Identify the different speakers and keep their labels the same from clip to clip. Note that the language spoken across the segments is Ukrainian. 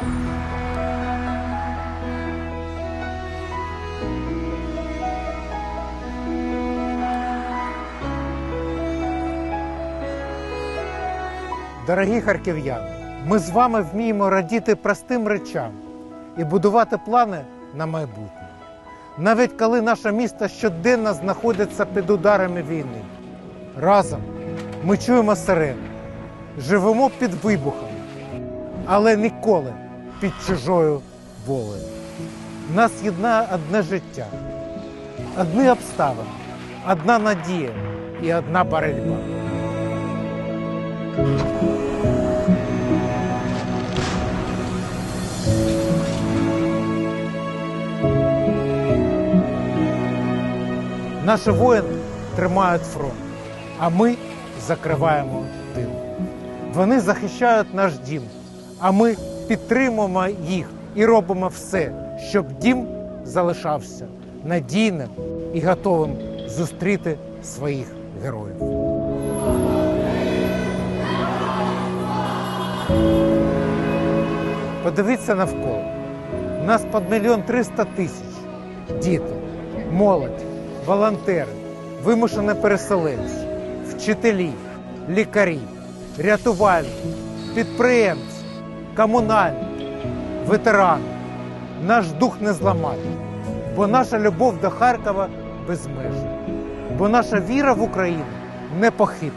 Speaker 1: Дорогі харків'яни, ми з вами вміємо радіти простим речам і будувати плани на майбутнє. Навіть коли наше місто щоденно знаходиться під ударами війни. Разом ми чуємо сирени, живемо під вибухами, але ніколи під чужою волею. Нас єднає одне життя, одні обставини, одна надія і одна боротьба. Наші воїни тримають фронт, а ми закриваємо тил. Вони захищають наш дім, а ми підтримуємо їх і робимо все, щоб дім залишався надійним і готовим зустріти своїх героїв. Подивіться навколо. У Нас під мільйон триста тисяч. Діти, молодь, волонтери, вимушені переселенці, вчителі, лікарі, рятувальники, підприємці, комунальники, ветерани. Наш дух не зламати, бо наша любов до Харкова безмежна, бо наша віра в Україну непохитна.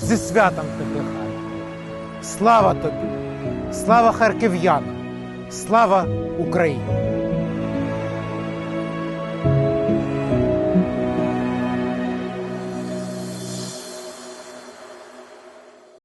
Speaker 1: Зі святом тебе, Харків! Слава тобі! Слава харків'янам! Слава Україні!